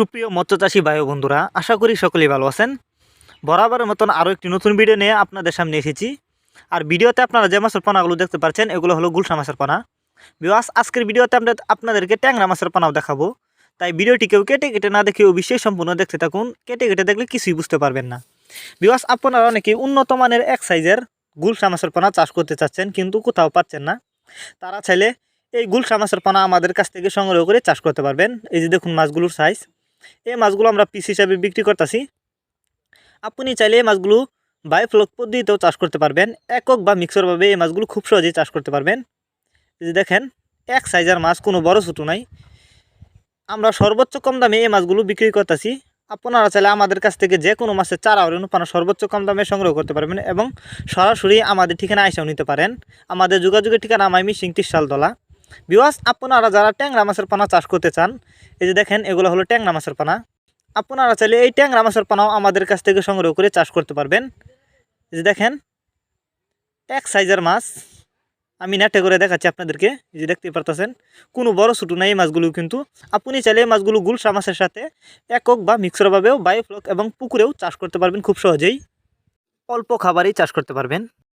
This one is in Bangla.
সুপ্রিয় মৎস্যচাষী ও বন্ধুরা, আশা করি সকলেই ভালো আছেন। বরাবরের মতন আরও একটি নতুন ভিডিও নিয়ে আপনাদের সামনে এসেছি। আর ভিডিওতে আপনারা যে মাছের পানাগুলো দেখতে পাচ্ছেন, এগুলো হলো গুলশা মাছের পানা। বিবাস আজকের ভিডিওতে আমরা আপনাদেরকে ট্যাংরা মাছের পানাও দেখাবো। তাই ভিডিওটি কেউ কেটে কেটে না দেখে অবশ্যই সম্পূর্ণ দেখতে থাকুন। কেটে কেটে দেখলে কিছুই বুঝতে পারবেন না। বিবাস আপনারা অনেকেই উন্নত মানের এক সাইজের গুলশা মাছের পানা চাষ করতে চাচ্ছেন, কিন্তু কোথাও পাচ্ছেন না। তারা চাইলে এই গুলশা মাছের পানা আমাদের কাছ থেকে সংগ্রহ করে চাষ করতে পারবেন। এই যে দেখুন মাছগুলোর সাইজ এই মাছগুলো আমরা পিস হিসাবে বিক্রি করতেছি। আপনি চাইলে এই মাছগুলো বায়োফ্লক পদ্ধতিতেও চাষ করতে পারবেন। একক বা মিক্সরভাবে এই মাছগুলো খুব সহজেই চাষ করতে পারবেন। যে দেখেন, এক সাইজের মাছ, কোনো বড় ছোটো নাই। আমরা সর্বোচ্চ কম দামে এই মাছগুলো বিক্রি করতেছি। আপনারা চাইলে আমাদের কাছ থেকে যে কোনো মাছের চারা অনুপানা সর্বোচ্চ কম দামে সংগ্রহ করতে পারবেন এবং সরাসরি আমাদের ঠিকানা আইসাও নিতে পারেন। আমাদের যোগাযোগের ঠিকানা আমায় মাইমি সিং শালদলা। বিওয়াস আপনারা যারা ট্যাংরা মাছের পানা চাষ করতে চান, এই যে দেখেন, এগুলো হলো ট্যাংরা মাছের পানা। আপনারা চাইলে এই ট্যাংরা মাছের পানাও আমাদের কাছ থেকে সংগ্রহ করে চাষ করতে পারবেন। এই যে দেখেন, এক সাইজের মাছ। আমি নেটে করে দেখাচ্ছি আপনাদেরকে যে দেখতে পারতেছেন। কোনো বড় ছোটো নাই এই মাছগুলো কিন্তু। আপনি চাইলে এই মাছগুলো গুলশা মাছের সাথে একক বা মিক্সরভাবেও বায়োফ্লক এবং পুকুরেও চাষ করতে পারবেন খুব সহজেই। অল্প খাবারেই চাষ করতে পারবেন।